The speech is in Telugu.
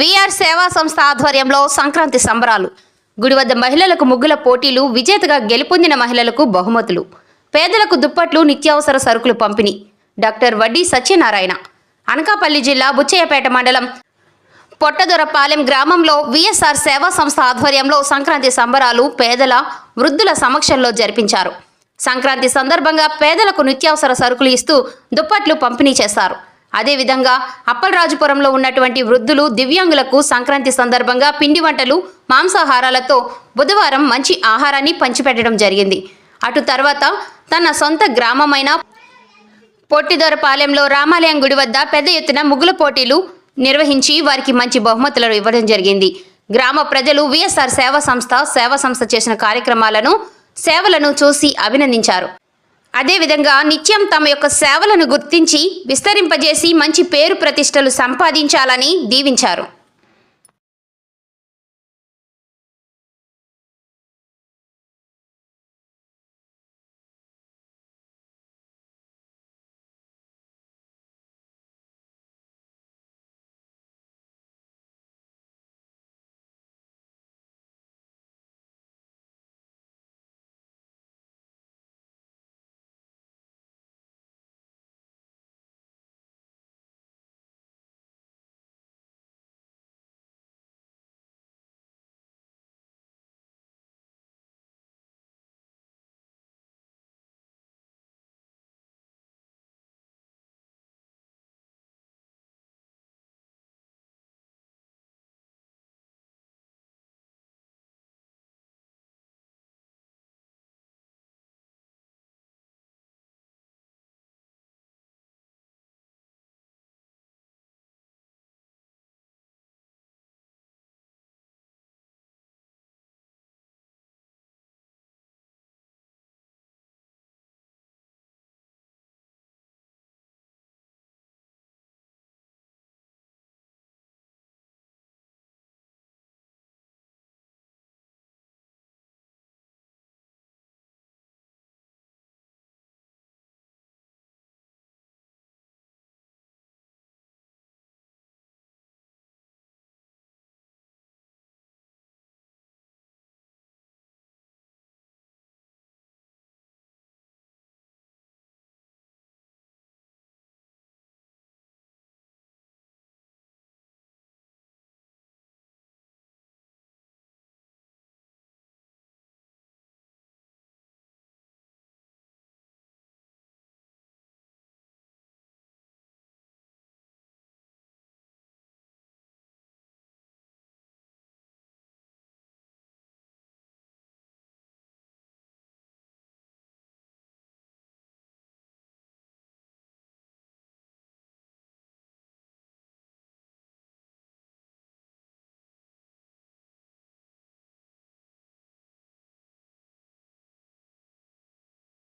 విఆర్ సేవా సంస్థ ఆధ్వర్యంలో సంక్రాంతి సంబరాలు. గుడి వద్ద మహిళలకు ముగ్గుల పోటీలు విజేతగా గెలుపొందిన మహిళలకు బహుమతులు. పేదలకు దుప్పట్లు నిత్యావసర సరుకులు పంపిణీ. డాక్టర్ వడ్డీ సత్యనారాయణ. అనకాపల్లి జిల్లా బుచ్చయ్యపేట మండలం పొట్టదొరపాలెం గ్రామంలో విఎస్ఆర్ సేవా సంస్థ ఆధ్వర్యంలో సంక్రాంతి సంబరాలు పేదల వృద్ధుల సమక్షంలో జరిపించారు. సంక్రాంతి సందర్భంగా పేదలకు నిత్యావసర సరుకులు ఇస్తూ దుప్పట్లు పంపిణీ చేశారు అదేవిధంగా అప్పలరాజుపురంలో ఉన్నటువంటి వృద్ధులు దివ్యాంగులకు సంక్రాంతి సందర్భంగా పిండి వంటలు మాంసాహారాలతో బుధవారం మంచి ఆహారాన్ని పంచిపెట్టడం జరిగింది. అటు తర్వాత తన సొంత గ్రామమైన పొట్టిదొరపాలెంలో రామాలయం గుడి వద్ద పెద్ద ఎత్తున ముగ్గుల పోటీలు నిర్వహించి వారికి మంచి బహుమతులను ఇవ్వడం జరిగింది. గ్రామ ప్రజలు విఎస్ఆర్ సేవా సంస్థ సేవా సంస్థ చేసిన కార్యక్రమాలను సేవలను చూసి అభినందించారు. అదేవిధంగా నిత్యం తమ యొక్క సేవలను గుర్తించి విస్తరింపజేసి మంచి పేరు ప్రతిష్టలు సంపాదించాలని దీవించారు.